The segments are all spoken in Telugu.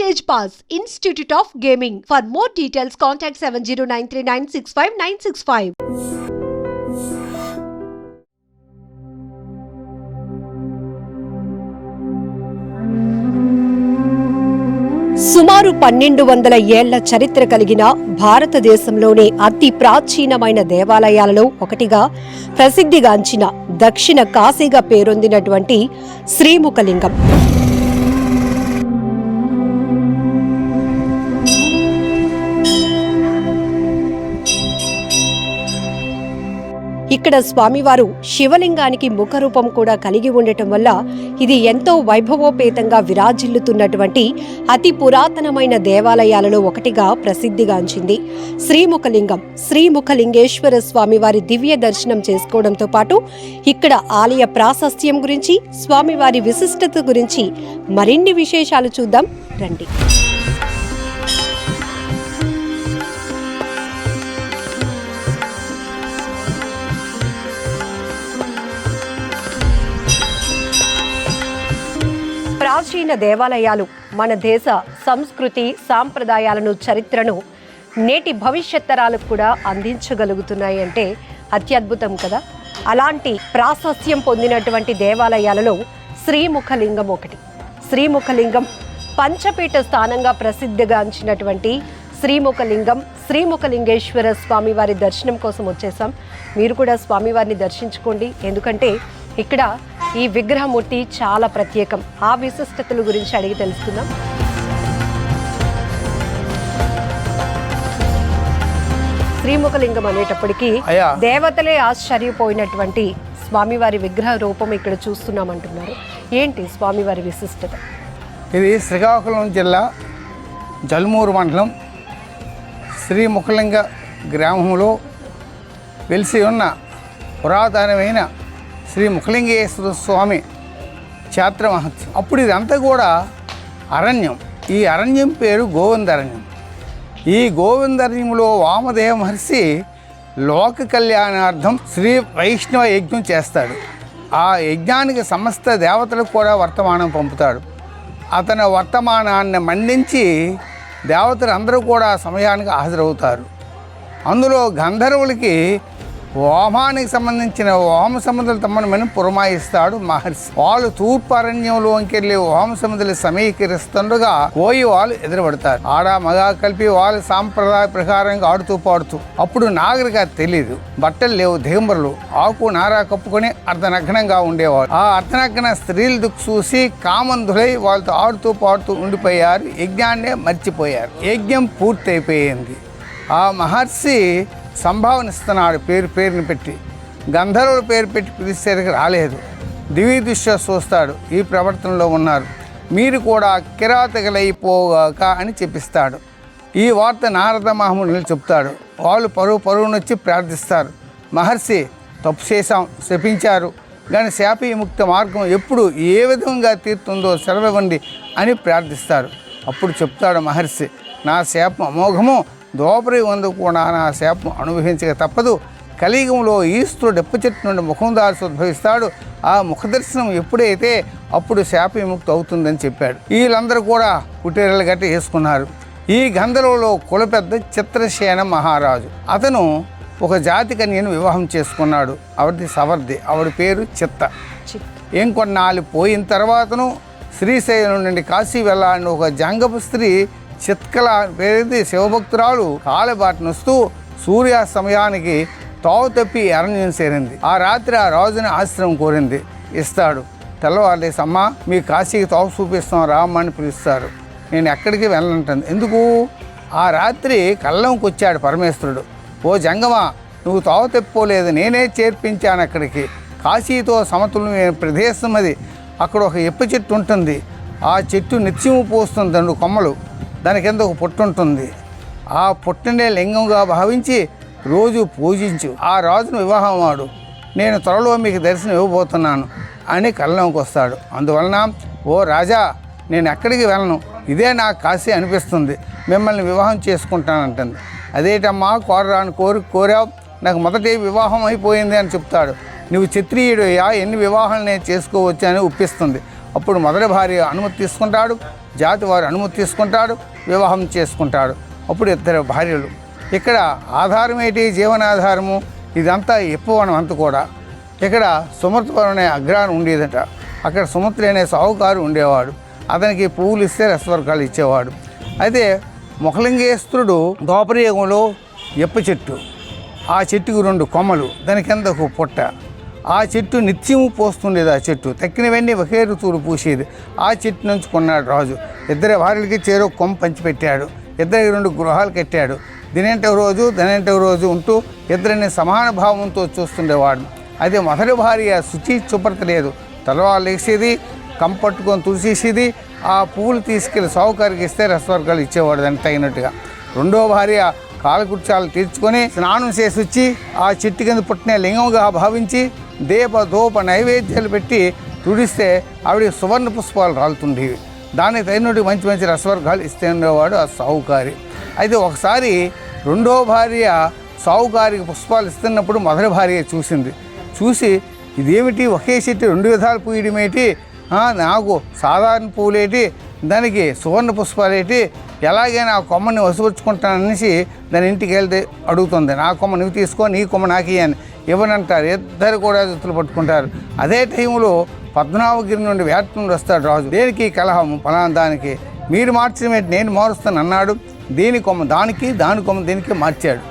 Stage pass institute of gaming for more details contact seven zero nine three nine six five nine six five సుమారు పన్నెండు వందల ఏళ్ళ చరిత్ర కలిగిన భారతదేశంలోని అతి ప్రాచీనమైన దేవాలయాలలో ఒకటిగా ప్రసిద్ధిగాంచిన దక్షిణ కాశీగా పేరొందినటువంటి శ్రీముఖలింగం. ఇక్కడ స్వామివారు శివలింగానికి ముఖరూపం కూడా కలిగి ఉండటం వల్ల ఇది ఎంతో వైభవోపేతంగా విరాజిల్లుతున్నటువంటి అతి పురాతనమైన దేవాలయాలలో ఒకటిగా ప్రసిద్ధిగాంచింది శ్రీముఖలింగం శ్రీముఖలింగేశ్వర స్వామివారి దివ్య దర్శనం చేసుకోవడంతో పాటు ఇక్కడ ఆలయ ప్రాశస్త్యం గురించి స్వామివారి విశిష్టత గురించి మరిన్ని విశేషాలు చూద్దాం. రండి. ప్రాచీన దేవాలయాలు మన దేశ సంస్కృతి సాంప్రదాయాలను చరిత్రను నేటి భవిష్యత్ తరాలకు కూడా అందించగలుగుతున్నాయి అంటే అత్యద్భుతం కదా. అలాంటి ప్రాశస్త్యం పొందినటువంటి దేవాలయాలలో శ్రీముఖలింగం ఒకటి. శ్రీముఖలింగం పంచపీఠ స్థానంగా ప్రసిద్ధిగాంచినటువంటి శ్రీముఖలింగం శ్రీముఖలింగేశ్వర స్వామివారి దర్శనం కోసం వచ్చేసాం. మీరు కూడా స్వామివారిని దర్శించుకోండి. ఎందుకంటే ఇక్కడ ఈ విగ్రహమూర్తి చాలా ప్రత్యేకం. ఆ విశిష్టతల గురించి అడిగి తెలుసుకుందాం. శ్రీముఖలింగం అనేటప్పటికీ. దేవతలే ఆశ్చర్యపోయినటువంటి స్వామివారి విగ్రహ రూపం ఇక్కడ చూస్తున్నామంటున్నారు. ఏంటి స్వామివారి విశిష్టత? ఇది శ్రీకాకుళం జిల్లా జల్మూరు మండలం శ్రీ ముఖలింగ గ్రామంలో వెలిసి ఉన్న పురాతనమైన శ్రీ ముఖలింగేశ్వర స్వామి క్షేత్ర మహత్యం అప్పుడు ఇదంతా కూడా అరణ్యం. ఈ అరణ్యం పేరు గోవిందరణ్యం. ఈ గోవిందరణ్యంలో వామదేవ మహర్షి లోక కళ్యాణార్థం శ్రీ వైష్ణవ యజ్ఞం చేస్తాడు. ఆ యజ్ఞానికి సమస్త దేవతలకు కూడా వర్తమానం పంపుతాడు. అతని వర్తమానాన్ని మండించి దేవతలు అందరూ కూడా సమయానికి హాజరవుతారు. అందులో గంధర్వులకి హోమానికి సంబంధించిన హోమ సముద్రులు తమ్మని పురమాయిస్తాడు మహర్షి. వాళ్ళు తూర్పు అరణ్యంలోకి వెళ్ళి హోమ సముద్రులు సమీకరిస్తుండగా కోయి వాళ్ళు ఎదురుపడతారు. ఆడ మగ కలిపి వాళ్ళ సాంప్రదాయ ప్రకారంగా ఆడుతూ పాడుతూ. అప్పుడు నాగరిక తెలియదు బట్టలు లేవు దిగంబరులు ఆకు నారా కప్పుకొని అర్ధనగ్నంగా ఉండేవాళ్ళు ఆ అర్ధనగ్న స్త్రీలు దుక్కు చూసి కామంధులై వాళ్ళతో ఆడుతూ పాడుతూ ఉండిపోయారు. యజ్ఞాన్నే మర్చిపోయారు. యజ్ఞం పూర్తయిపోయింది. ఆ మహర్షి సంభావన ఇస్తున్నాడు పేరు పేరుని పెట్టి. గంధర్వుడు పేరు పెట్టి పిలిచేసరికి రాలేదు. దివి దృష్ట్యా చూస్తాడు. ఈ ప్రవర్తనలో ఉన్నారు. మీరు కూడా కిరాతకులైపోగాక అని చెప్పిస్తాడు. ఈ వార్త నారద మహముని చెప్తాడు. వాళ్ళు పరువు పరువునొచ్చి ప్రార్థిస్తారు. మహర్షి తప్పు చేశాం శపించారు. కానీ శాప విముక్త మార్గం ఎప్పుడు ఏ విధంగా తీరుతుందో సెలవివ్వండి అని ప్రార్థిస్తారు. అప్పుడు చెప్తాడు మహర్షి నా శాపం అమోఘము దోపరి వందు కూడా నా శాపం అనుభవించక తప్పదు. కలియుగంలో ఈశ్వరుడు డెప్పు చెట్టు నుండి ముఖం దాల్సి ఉద్భవిస్తాడు. ఆ ముఖ దర్శనం ఎప్పుడైతే అప్పుడు శాప విముక్తి అవుతుందని చెప్పాడు. వీళ్ళందరూ కూడా కుటీరలు గట్టి వేసుకున్నారు ఈ గంధర్వులో కుల పెద్ద చిత్రసేన మహారాజు. అతను ఒక జాతి కన్యను వివాహం చేసుకున్నాడు. ఆవిడది సవర్ది. ఆవిడ పేరు చిత్త. ఇంకొన్నాళ్ళు పోయిన తర్వాతను శ్రీశైలం నుండి కాశీ వెళ్ళాలని ఒక జంగపు స్త్రీ చిత్కల పేరుది శివభక్తురాలు కాలబాటనొస్తూ సూర్యాస్తమయానికి తావు తప్పి అరణ్యం చేరింది ఆ రాత్రి ఆ రాజుని ఆశ్రయం కోరింది. ఇస్తాడు. తెల్లవారులేసి అమ్మ మీ కాశీకి తావు చూపిస్తాం రామ్మని పిలుస్తారు. నేను ఎక్కడికి వెళ్ళనంటుంది. ఎందుకు? ఆ రాత్రి కళ్ళంకి వచ్చాడు పరమేశ్వరుడు. ఓ జంగమ నువ్వు తావు తెప్పోలేదు. నేనే చేర్పించాను అక్కడికి. కాశీతో సమతుల్యమైన ప్రదేశం అది. అక్కడ ఒక ఎప్ప చెట్టు ఉంటుంది. ఆ చెట్టు నిత్యము పోస్తుంది రెండు కొమ్మలు. దాని కింద ఒక పుట్టు ఉంటుంది. ఆ పుట్టనే లింగంగా భావించి రోజు పూజించు. ఆ రాజును వివాహం వాడు. నేను త్వరలో మీకు దర్శనం ఇవ్వబోతున్నాను అని కళ్ళంకి వస్తాడు. అందువలన ఓ రాజా నేను ఎక్కడికి వెళ్ళను. ఇదే నాకు కాశీ అనిపిస్తుంది. మిమ్మల్ని వివాహం చేసుకుంటానంటుంది. అదేటమ్మా కోరరాని కోరి కోరావు నాకు మొదటి వివాహం అయిపోయింది అని చెప్తాడు. నువ్వు క్షత్రియుడయ్యా ఎన్ని వివాహాలు నేను చేసుకోవచ్చు అని ఒప్పిస్తుంది. అప్పుడు మొదటి భార్య అనుమతి తీసుకుంటాడు జాతి వారు అనుమతి తీసుకుంటాడు వివాహం చేసుకుంటాడు. అప్పుడు ఇద్దరు భార్యలు. ఇక్కడ ఆధారం ఏంటి జీవనాధారము? ఇదంతా ఎప్పువనం అంత కూడా. ఇక్కడ సుమృతవరం అనే అగ్రహారం ఉండేదట. అక్కడ సుమత్రి అనే సాహుకారు ఉండేవాడు. అతనికి పువ్వులు ఇస్తే రసవర్గాలు ఇచ్చేవాడు. అయితే ముఖలింగేశ్వరుడు దోపరయుగంలో ఎప్ప చెట్టు. ఆ చెట్టుకు రెండు కొమ్మలు. దాని కింద ఒక పుట్ట. ఆ చెట్టు నిత్యము పోస్తుండేది ఆ చెట్టు. తక్కినవన్నీ ఒకే ఋతువులు పూసేది. ఆ చెట్టు నుంచి కొన్నాడు రాజు. ఇద్దరి వారికి చేరో కొమ్మ పంచిపెట్టాడు. ఇద్దరికి రెండు గృహాలు కట్టాడు. దినేంటో రోజు దినేంటో రోజు ఉంటూ ఇద్దరిని సమాన భావంతో చూస్తుండేవాడు. అది మొదటి భార్య శుచి శుభ్రత లేదు. తలవాళ్ళు వేసేది కంపట్టుకొని తుడిసేసేది ఆ పువ్వులు తీసుకెళ్ళి సావుకారికి ఇస్తే రసవర్గాలు ఇచ్చేవాడు దానికి తగినట్టుగా. రెండో భార్య కాలకృత్యాలు తీర్చుకొని స్నానం చేసి వచ్చి ఆ చెట్టు కింద పుట్టిన లింగంగా భావించి దీప ధూప నైవేద్యాలు పెట్టి తుడిస్తే ఆవిడ సువర్ణ పుష్పాలు రాలుతుండేవి. దానికి తగినట్టు మంచి మంచి రసవర్గాలు ఇస్తే ఉండేవాడు ఆ సావుకారి అయితే ఒకసారి రెండో భార్య సావుకారికి పుష్పాలు ఇస్తున్నప్పుడు మొదటి భార్య చూసింది. చూసి ఇదేమిటి ఒకే చెట్టు రెండు విధాలు పూయడమేటి? నాకు సాధారణ పూలేటి దానికి సువర్ణ పుష్పాలేటి ఎలాగైనా ఆ కొమ్మని వసపరుచుకుంటాననేసి దాని ఇంటికి వెళ్తే అడుగుతుంది. నా కొమ్మ నువ్వు తీసుకో నీ కొమ్మ నాకు అని. ఇవ్వనంటారు ఇద్దరు కూడా జుత్తులు పట్టుకుంటారు. అదే టైంలో పద్మనాభగిరి నుండి వేట నుండి వస్తాడు రాజు. దేనికి కలహం? ఫలానా దానికి. మీరు మార్చడం నేను మారుస్తాను అన్నాడు. దీని కొమ్మ దానికి దాని కొమ్మ దీనికి మార్చాడు.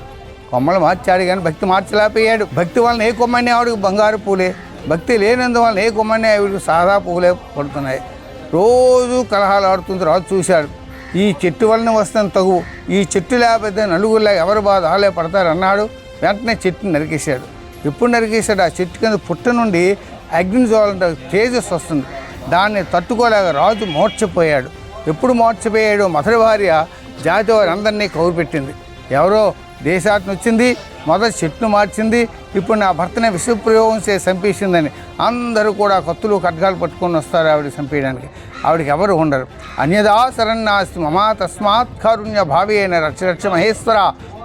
కొమ్మలు మార్చాడు కానీ భక్తి మార్చలేకపోయాడు. భక్తి వలన ఏ కొమ్మని ఆవిడకి బంగారు పూలే. భక్తి లేనందువలన ఏ కొమ్మని ఆవిడకి సాదా పూలే పడుతున్నాయి. రోజు కలహాలు ఆడుతుంది రాజు చూశాడు. ఈ చెట్టు వలన వస్తాను తగు ఈ చెట్టు లేకపోతే నలుగురులా ఎవరు బాధ ఆలే పడతారు అన్నాడు వెంటనే చెట్టుని నరికేశాడు. ఎప్పుడు నరికేశాడు. ఆ చెట్టు కింద పుట్ట నుండి అగ్ని జ్వాలంటే తేజస్ వస్తుంది. దాన్ని తట్టుకోలేక రాజు మోర్చిపోయాడు ఎప్పుడు మోర్చిపోయాడు మొదటి భార్య జాతి వారి అందరినీ కౌరు పెట్టింది ఎవరో దేశాటన వచ్చింది మొదటి చెట్టును మార్చింది ఇప్పుడు నా భర్తనే విషప్రయోగం చేసి చంపేసిందని అందరూ కూడా కత్తులు ఖడ్గాలు పట్టుకొని వస్తారు ఆవిడ చంపేయడానికి. ఆవిడకి ఎవరు ఉండరు. అన్యదా శరణ్యాస్తి మమా తస్మాత్ కారుణ్య భావి అయిన రక్ష రక్ష మహేశ్వర.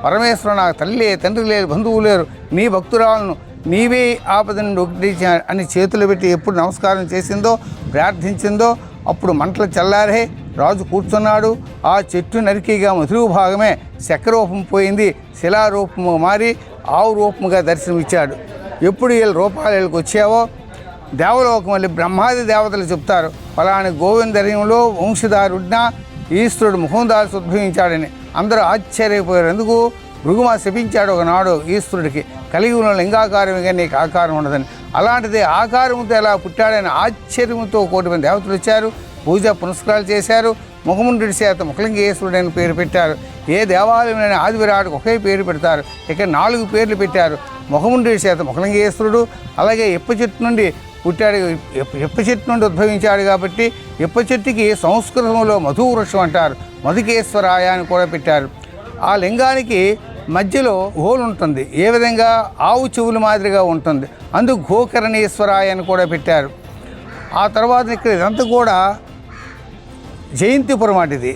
పరమేశ్వర నాకు తల్లి తండ్రి లేరు బంధువు లేరు. నీ భక్తురాలను నీవే ఆపద నుండి ఒకటి అని చేతులు పెట్టి ఎప్పుడు నమస్కారం చేసిందో ప్రార్థించిందో అప్పుడు మంటలు చల్లారే రాజు కూర్చున్నాడు. ఆ చెట్టు నరికిగా మధురు భాగమే శక్రూపం పోయింది. శిలారూపము మారి ఆవు రూపముగా దర్శనమిచ్చాడు. ఎప్పుడు వీళ్ళ రూపాలు వీళ్ళకి వచ్చావో దేవలోకం వెళ్ళి బ్రహ్మాది దేవతలు చెప్తారు. ఫలాని గోవిందర్యంలో వంశధారుడిన ఈశ్వరుడు ముఖందాల్సి ఉద్భవించాడని. అందరూ ఆశ్చర్యపోయారు. ఎందుకు? భృగుమ శపించాడు ఒకనాడు ఈశ్వరుడికి. కలిగి ఉన్న లింగాకారమిగా నీకు ఆకారం ఉండదని. అలాంటిది ఆకారముతో ఎలా పుట్టాడని ఆశ్చర్యముతో కోటి మంది దేవతలు వచ్చారు. పూజ పునస్కారాలు చేశారు. ముఖముండి చేత ముఖలింగేశ్వరుడు అని పేరు పెట్టారు. ఏ దేవాలయం అయినా ఒకే పేరు పెడతారు. ఇక్కడ నాలుగు పేర్లు పెట్టారు. ముఖముండి చేత ముఖలింగేశ్వరుడు అలాగే ఎప్ప చెట్టు నుండి పుట్టాడు ఎప్ప- చెట్టు నుండి ఉద్భవించాడు కాబట్టి ఎప్ప చెట్టుకి సంస్కృతంలో మధు వృక్షం అంటారు మధుకేశ్వరాయ అని కూడా పెట్టారు. ఆ లింగానికి మధ్యలో హోల్ ఉంటుంది ఏ విధంగా ఆవు చెవుల మాదిరిగా ఉంటుంది అందుకు గోకరణేశ్వరాయ అని కూడా పెట్టారు. ఆ తర్వాత ఇక్కడ ఇదంతా కూడా జయంతిపురం అటు ఇది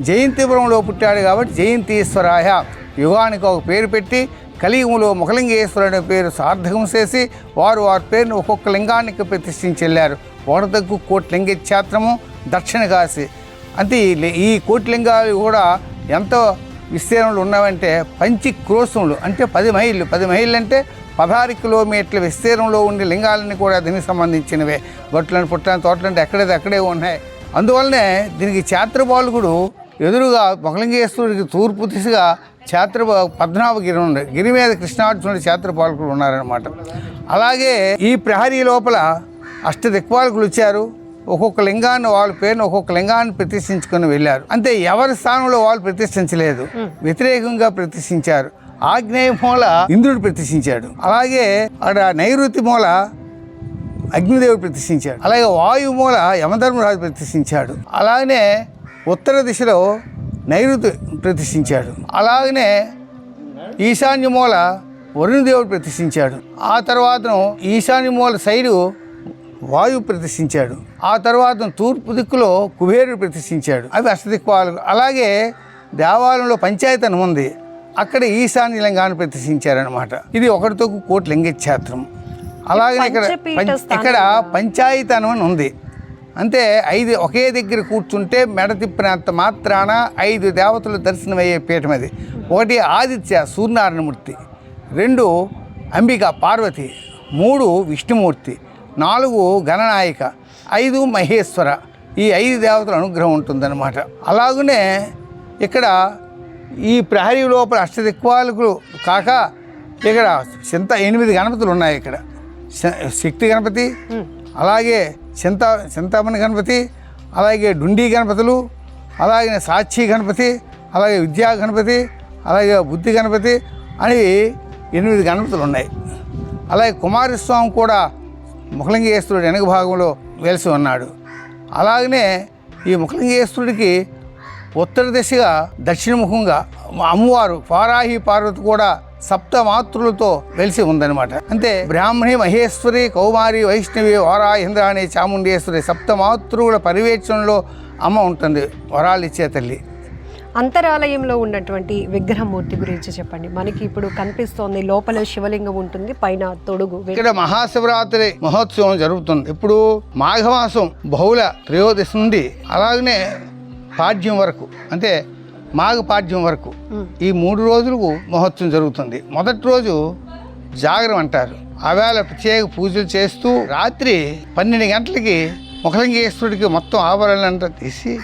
జయంతిపురంలో పుట్టాడు కాబట్టి జయంతీశ్వరాయ యుగానికి ఒక పేరు పెట్టి కలియుగంలో ముఖలింగేశ్వరు అనే పేరు సార్థకం చేసి వారు వారి పేరును ఒక్కొక్క లింగానికి ప్రతిష్ఠించి వెళ్ళారు వడదగ్గు కోట్లింగ క్షేత్రము దక్షిణ కాశీ అంటే ఈ కోట్లింగాలు కూడా ఎంతో విస్తీర్ణంలో ఉన్నావంటే పంచి క్రోసములు అంటే పది మైళ్ళు. పది మైళ్ళు అంటే పదహారు కిలోమీటర్ల విస్తీర్ణంలో ఉండే లింగాలన్నీ కూడా దీనికి సంబంధించినవే. గొట్లని పుట్టని తోటలంటే ఎక్కడైతే అక్కడే ఉన్నాయి. అందువల్లనే దీనికి క్షేత్రపాలకుడు ఎదురుగా మొగలింగేశ్వరుడికి తూర్పు దిశగా క్షేత్ర పద్మనాభగిరి ఉండే గిరి మీద కృష్ణార్జునుడి క్షేత్రపాలకుడు ఉన్నారనమాట అలాగే ఈ ప్రహరీ లోపల అష్ట దిక్పాలకులు వచ్చారు. ఒక్కొక్క లింగాన్ని వాళ్ళ పేరును ఒక్కొక్క లింగాన్ని ప్రతిష్ఠించుకొని వెళ్ళారు. అంతే ఎవరి స్థానంలో వాళ్ళు ప్రతిష్ఠించలేదు. వ్యతిరేకంగా ప్రతిష్ఠించారు. ఆగ్నేయ మూల ఇంద్రుడు ప్రతిష్ఠించాడు. అలాగే అక్కడ నైరుతి మూల అగ్నిదేవుడు ప్రతిష్ఠించాడు. అలాగే వాయుమూల మూల యమధర్మరాజు ప్రతిష్ఠించాడు. అలానే ఉత్తర దిశలో నైరుతి ప్రతిష్ఠించాడు. అలాగనే ఈశాన్య మూల వరుణదేవుడు ప్రతిష్ఠించాడు. ఆ తర్వాతను ఈశాన్య మూల సైడు వాయువు ప్రతిష్ఠించాడు. ఆ తర్వాత తూర్పు దిక్కులో కుబేరుడు ప్రతిష్ఠించాడు. అవి అష్టదిక్పాలు అలాగే దేవాలయంలో పంచాయతనం ఉంది. అక్కడ ఈశాన్య లింగాన్ని ప్రతిష్ఠించారనమాట ఇది ఒకటితో కోటి లింగ క్షేత్రం అలాగే ఇక్కడ ఇక్కడ పంచాయతనం అని ఉంది. అంతే ఐదు ఒకే దగ్గర కూర్చుంటే మెడ తిప్పినంత మాత్రాన ఐదు దేవతలు దర్శనమయ్యే పీఠం అది. ఒకటి ఆదిత్య సూర్యనారాయణమూర్తి రెండు అంబిక పార్వతి మూడు విష్ణుమూర్తి నాలుగు గణనాయిక ఐదు మహేశ్వర. ఈ ఐదు దేవతల అనుగ్రహం ఉంటుందన్నమాట. అలాగనే ఇక్కడ ఈ ప్రహరీ లోపల అష్టదిక్పాలకులు కాక ఇక్కడ చింత ఎనిమిది గణపతులు ఉన్నాయి ఇక్కడ. శక్తి గణపతి అలాగే చింతా చింతామణి గణపతి అలాగే డుండి గణపతులు అలాగే సాక్షి గణపతి అలాగే విద్యా గణపతి అలాగే బుద్ధి గణపతి అని ఎనిమిది గణపతులు ఉన్నాయి. అలాగే కుమారస్వామి కూడా ముఖలింగేశ్వరుడు వెనక భాగంలో వెలిసి ఉన్నాడు. అలాగనే ఈ ముఖలింగేశ్వరుడికి ఉత్తర దిశగా దక్షిణముఖంగా అమ్మవారు పారాహి పార్వతి కూడా సప్త మాతృలతో వెలిసి ఉందన్నమాట. అంతే బ్రాహ్మణి మహేశ్వరి కౌమారి వైష్ణవి వారాహింద్రాణి చాముండేశ్వరి సప్త మాతృవుల పర్యవేక్షణలో అమ్మ ఉంటుంది వరాలు ఇచ్చే తల్లి. అంతరాలయంలో ఉన్నటువంటి విగ్రహమూర్తి గురించి చెప్పండి. మనకి ఇప్పుడు కనిపిస్తోంది లోపల శివలింగం ఉంటుంది పైన తొడుగు ఇక్కడ మహాశివరాత్రి మహోత్సవం జరుగుతుంది. ఇప్పుడు మాఘమాసం బహుళ త్రయోదశి నుండి అలాగనే పాడ్యం వరకు. అంటే మాఘ పాడ్యం వరకు. ఈ మూడు రోజులకు మహోత్సవం జరుగుతుంది. మొదటి రోజు జాగరం అంటారు. ఆవేళ ప్రత్యేక పూజలు చేస్తూ రాత్రి పన్నెండు గంటలకి ముఖలింగేశ్వరుడికి మొత్తం ఆభరణలంతా తీసి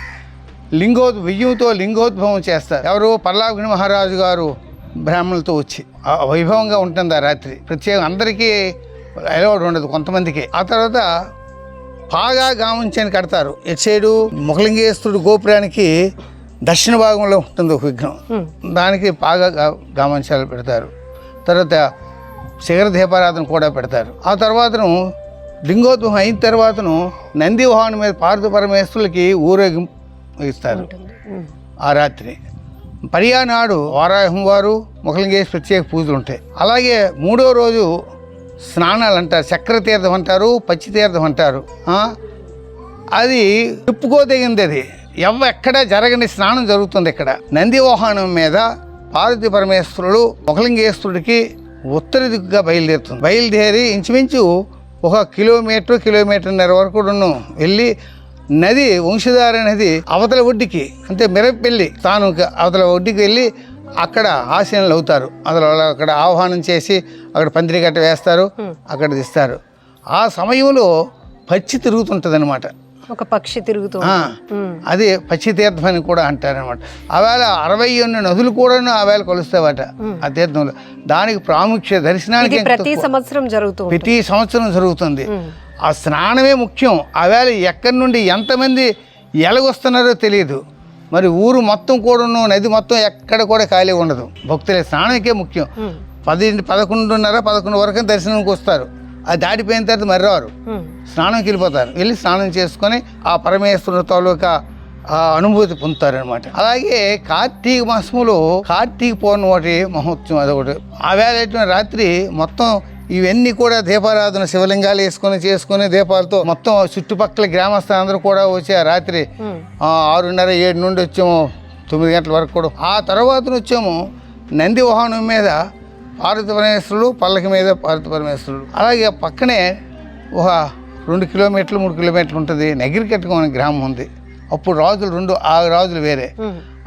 లింగోద్ బియ్యంతో లింగోద్భవం చేస్తారు. ఎవరు పల్లాగుని మహారాజు గారు బ్రాహ్మణులతో వచ్చి వైభవంగా ఉంటుంది ఆ రాత్రి? ప్రత్యేకం అందరికీ అలవాటు ఉండదు కొంతమందికి. ఆ తర్వాత పాగా గామంచని కడతారు. ఎటు సైడు ముఖలింగేశ్వరుడు గోపురానికి దక్షిణ భాగంలో ఉంటుంది ఒక విగ్రహం. ఉమ్. దానికి పాగా గా- గామంచాలు పెడతారు. తర్వాత శిఖర దీపారాధన కూడా పెడతారు. ఆ తర్వాతను లింగోద్భవం అయిన తర్వాతను నంది వాహనం మీద పార్వతి పరమేశ్వరులకి ఊరేగింపు ఇస్తారు. ఆ రాత్రి. పర్యా నాడు వారాహం వారు ముఖలింగేశ్వర ప్రత్యేక పూజలు ఉంటాయి. అలాగే మూడో రోజు స్నానాలు అంటారు. చక్ర తీర్థం అంటారు పచ్చి తీర్థం అంటారు? అది చెప్పుకోదగింది అది. ఎక్కడ జరగని స్నానం జరుగుతుంది ఇక్కడ. నంది వాహనం మీద పార్వతి పరమేశ్వరుడు ముఖలింగేశ్వరుడికి ఉత్తర దిక్కుగా బయలుదేరుతుంది. బయలుదేరి ఇంచుమించు ఒక కిలోమీటర్ కిలోమీటర్న్నర వరకు వెళ్ళి నది వంశధార నది అవతల ఒడ్డుకి అంటే మిరపెల్లి తాను అవతల ఒడ్డుకి వెళ్ళి అక్కడ ఆశీనులు అవుతారు. వాళ్ళు అక్కడ ఆహ్వానం చేసి అక్కడ పందిరి గట్ట వేస్తారు అక్కడ తీస్తారు. ఆ సమయంలో పచ్చి తిరుగుతుంటుంది అనమాట ఒక పక్షి తిరుగుతూ. అది పచ్చి తీర్థం అని కూడా అంటారనమాట ఆవేళ అరవై ఎన్ని నదులు కూడా ఆవేళ కొలుస్తావట ఆ తీర్థంలో. దానికి ప్రాముఖ్య దర్శనానికి ప్రతి సంవత్సరం జరుగుతూ ఉంటుంది. ప్రతి సంవత్సరం జరుగుతుంది. ఆ స్నానమే ముఖ్యం. ఆవేళ ఎక్కడి నుండి ఎంతమంది ఎలాగొస్తున్నారో తెలియదు మరి ఊరు మొత్తం కూడాను నది మొత్తం ఎక్కడ కూడా ఖాళీ ఉండదు. భక్తుల స్నానకే ముఖ్యం. పది పదకొండున్నర పదకొండు వరకు దర్శనంకి వస్తారు అది దాటిపోయిన తర్వాత మరి రారు ఉమ్. స్నానంకి వెళ్ళిపోతారు వెళ్ళి స్నానం చేసుకొని ఆ పరమేశ్వరుని తాలూకా ఆ అనుభూతి పొందుతారనమాట అలాగే కార్తీక మాసములో కార్తీక పౌర్ణమి ఒకటి మహోత్సవం అదొకటి. ఆ వేళ రాత్రి మొత్తం ఇవన్నీ కూడా దీపారాధన శివలింగాలు వేసుకొని చేసుకొని దీపాలతో మొత్తం చుట్టుపక్కల గ్రామస్తులందరూ కూడా వచ్చి ఆ రాత్రి ఆరున్నర ఏడు నుండి వచ్చాము తొమ్మిది గంటల వరకు కూడా. ఆ తర్వాత వచ్చాము నంది వాహనం మీద పార్వతి పరమేశ్వరుడు పల్లకి మీద పార్వతి పరమేశ్వరుడు అలాగే పక్కనే ఒక రెండు కిలోమీటర్లు మూడు కిలోమీటర్లు ఉంటుంది నగిరికట్టుకం అనే గ్రామం ఉంది. అప్పుడు రాజులు రెండు ఆ రాజులు వేరే.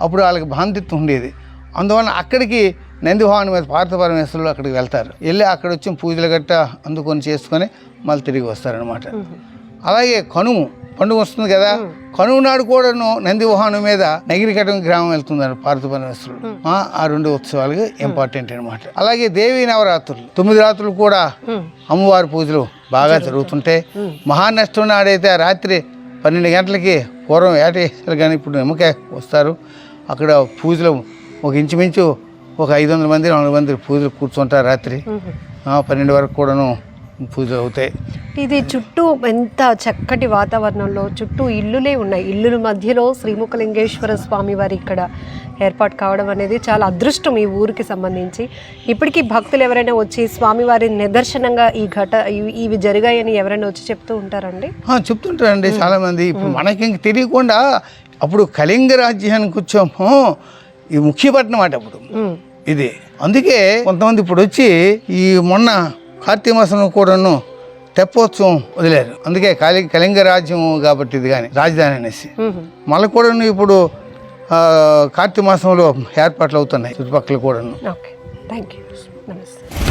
అప్పుడు వాళ్ళకి బాంధిత్వం ఉండేది. అందువలన అక్కడికి నందివాహనం మీద పార్థ పరమేశ్వరులు అక్కడికి వెళ్తారు. వెళ్ళి అక్కడ వచ్చి పూజలు గట్ట అందుకొని చేసుకొని మళ్ళీ తిరిగి వస్తారనమాట అలాగే కనుము పండుగ వస్తుంది కదా. కనుమ నాడు కూడాను నంది వాహనం మీద నగిరికటం గ్రామం వెళ్తున్నారు పార్థ పరమేశ్వరుడు. ఆ, రెండు ఉత్సవాలు ఇంపార్టెంట్ అనమాట అలాగే దేవీ నవరాత్రులు. తొమ్మిది రాత్రులు కూడా. అమ్మవారి పూజలు బాగా జరుగుతుంటాయి. మహానష్టం నాడైతే ఆ రాత్రి పన్నెండు గంటలకి పూర్వం ఏటేసారు కానీ ఇప్పుడు నిమ్మకాయ వస్తారు. అక్కడ పూజలు ఒక ఇంచుమించు ఒక ఐదు వందల మంది నాలుగు మంది పూజలు కూర్చుంటారు రాత్రి. పన్నెండు వరకు కూడాను పూజలు అవుతాయి. ఇది చుట్టూ ఎంత చక్కటి వాతావరణంలో చుట్టూ ఇల్లులే ఉన్నాయి. ఇల్లుల మధ్యలో శ్రీముఖలింగేశ్వర స్వామి వారి ఇక్కడ ఏర్పాటు కావడం అనేది చాలా అదృష్టం ఈ ఊరికి సంబంధించి. ఇప్పటికీ భక్తులు ఎవరైనా వచ్చి స్వామివారి నిదర్శనంగా ఈ ఘట ఇవి- జరిగాయని ఎవరైనా వచ్చి చెప్తూ ఉంటారండి? చెప్తుంటారండి చాలామంది. ఇప్పుడు మనకి ఇంక తెలియకుండా అప్పుడు కళింగ రాజ్యానికి వచ్చాము ఈ ముఖ్యపట్నం అట అప్పుడు. ఇది. అందుకే కొంతమంది ఇప్పుడు వచ్చి ఈ మొన్న కార్తీక మాసంలో కూడాను తెప్పోత్సవం వదిలేరు. అందుకే కలి కళింగ రాజ్యం కాబట్టి ఇది కానీ రాజధాని అనేసి. మళ్ళీ కూడా ఇప్పుడు కార్తీక మాసంలో ఏర్పాట్లు అవుతున్నాయి చుట్టుపక్కల కూడాను. ఓకే. థ్యాంక్ యూ నమస్తే.